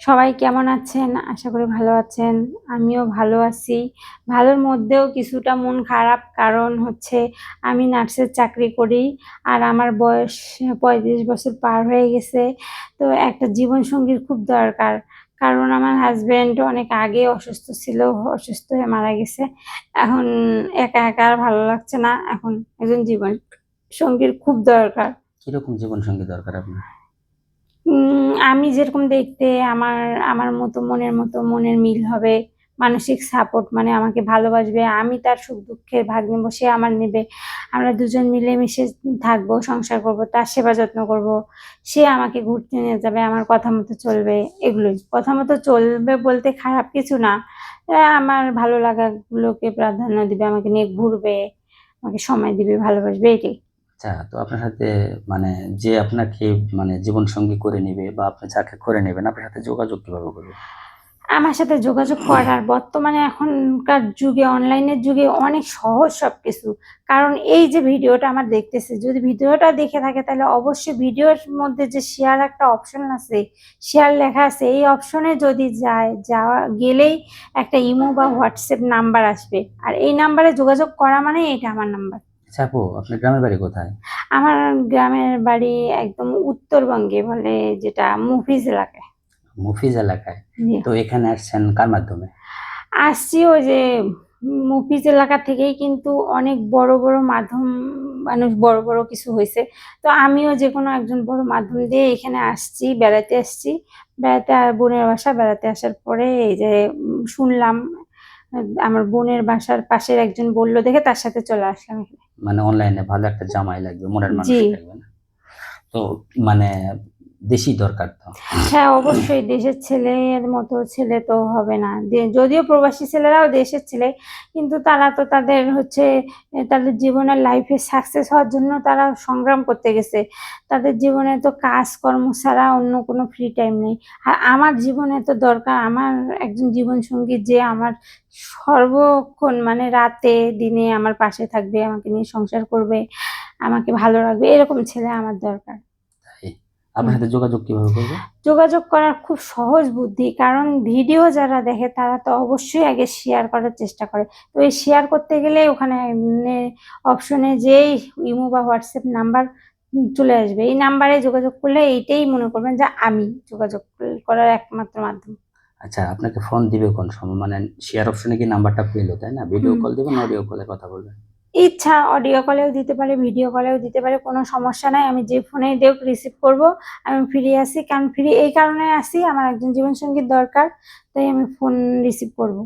সবাই কেমন আছেন? আশা করি ভালো আছেন। আমিও ভালো আছি। ভালোর মধ্যেও কিছুটা মন খারাপ, কারণ হচ্ছে আমি নার্সের চাকরি করি আর আমার বয়স পঁয়ত্রিশ বছর পার হয়ে গেছে। তো একটা জীবনসঙ্গীর খুব দরকার, কারণ আমার হাজবেন্ড অনেক আগে অসুস্থ ছিল, অসুস্থ হয়ে মারা গেছে। এখন একা একা আর ভালো লাগছে না। এখন একজন জীবন সঙ্গীর খুব দরকার। কীরকম জীবন সঙ্গী দরকার আপনার? আমি যেরকম দেখতে আমার আমার মতো, মনের মতো, মনের মিল হবে, মানসিক সাপোর্ট মানে আমাকে ভালোবাসবে, আমি তার সুখ দুঃখের ভাগ নেব, সে আমার নেবে, আমরা দুজন মিলেমিশে থাকব, সংসার করব, তার সেবা যত্ন করব, সে আমাকে ঘুরতে নিয়ে যাবে, আমার কথা মতো চলবে, এগুলোই। কথা মতো চলবে বলতে খারাপ কিছু না আমার ভালো লাগাগুলোকে প্রাধান্য দিবে, আমাকে নিয়ে ঘুরবে, আমাকে সময় দিবে, ভালোবাসবে, এটাই। আচ্ছা তো আপনার সাথে মানে যে আপনাকে মানে জীবন সঙ্গী করে নেবে বা আপনি যাকে করে নেবেন, আপনার সাথে যোগাযোগ কীভাবে করবে? আমার সাথে যোগাযোগ করার, বর্তমানে এখনকার যুগে, অনলাইনের যুগে অনেক সহজ সব কিছু কারণ এই যে ভিডিওটা আমার দেখতেছে, যদি ভিডিওটা দেখে থাকে, তাহলে অবশ্যই ভিডিওর মধ্যে যে শেয়ার একটা অপশন আছে শেয়ার লেখা আছে, এই অপশনে যদি যায়, যাওয়া, গেলেই একটা ইমো বা হোয়াটসঅ্যাপ নাম্বার আসবে। আর এই নাম্বারে যোগাযোগ করা মানে এটা আমার নাম্বার। আচ্ছা আপু আপনার গ্রামের বাড়ি কোথায়? আমার গ্রামের বাড়ি একদম উত্তরবঙ্গে বলে যেটা মুফিজ এলাকায়। মুফিজ এলাকায়? জি। তো এখানে আসছেন কার মাধ্যমে? আসছি ওই যে মুফিজ এলাকা থেকেই কিন্তু অনেক বড় বড় মাধ্যম মানুষ বড় বড় কিছু হয়েছে। তো আমিও যে কোনো একজন বড় মাধ্যম দিয়ে এখানে আসছি বেড়াতে আসছি। বেড়াতে আর বোনের বাসা বেড়াতে আসার পরে এই যে উম, শুনলাম আমার বোনের বাসার পাশের একজন বলল দেখে তার সাথে চলে আসলাম মানে অনলাইনে ভালো একটা জামাই লাগবে মনের মানুষ লাগবে না। তো মানে দেশি দরকার তো। হ্যাঁ অবশ্যই দেশের ছেলের মতো ছেলে তো হবে না। যদিও প্রবাসী ছেলেরাও দেশের ছেলে, কিন্তু তারা তো তাদের হচ্ছে, তাদের জীবনের লাইফে সাকসেস হওয়ার জন্য তারা সংগ্রাম করতে গেছে। তাদের জীবনে তো কাজকর্ম ছাড়া অন্য কোনো ফ্রি টাইম নেই। আর আমার জীবনে তো দরকার, আমার একজন জীবনসঙ্গী যে আমার সর্বক্ষণ মানে রাতে, দিনে আমার পাশে থাকবে, আমাকে নিয়ে সংসার করবে, আমাকে ভালো রাখবে, এরকম ছেলে আমার দরকার। আপনার সাথে যোগাযোগ কীভাবে করবে? যোগাযোগ করার খুব সহজ বুদ্ধি কারণ ভিডিও যারা দেখে তারা তো অবশ্যই আগে শেয়ার করার চেষ্টা করে। তো এই শেয়ার করতে গেলে ওখানে অপশনে যেই ইমো বা হোয়াটসঅ্যাপ নাম্বার চলে আসবে এই নাম্বারে যোগাযোগ করলে এইটাই মনে করবেন যে আমি যোগাযোগ করার একমাত্র মাধ্যম। আচ্ছা আপনাকে ফোন দিবে কোন সময়? মানে শেয়ার অপশনে কি নাম্বারটা পেল তাই না? ভিডিও। কল দিবেন অডিও কলে কথা বলবেন? ইচ্ছা অডিও কলেও দিতে পারে ভিডিও কলেও দিতে পারে, কোনো সমস্যা নাই। আমি যে ফোনেই দেব রিসিভ করব, আমি ফ্রি আসি। কারণ ফ্রি এই কারণে আসি, আমার একজন জীবনসঙ্গীর দরকার, তাই আমি ফোন রিসিভ করব।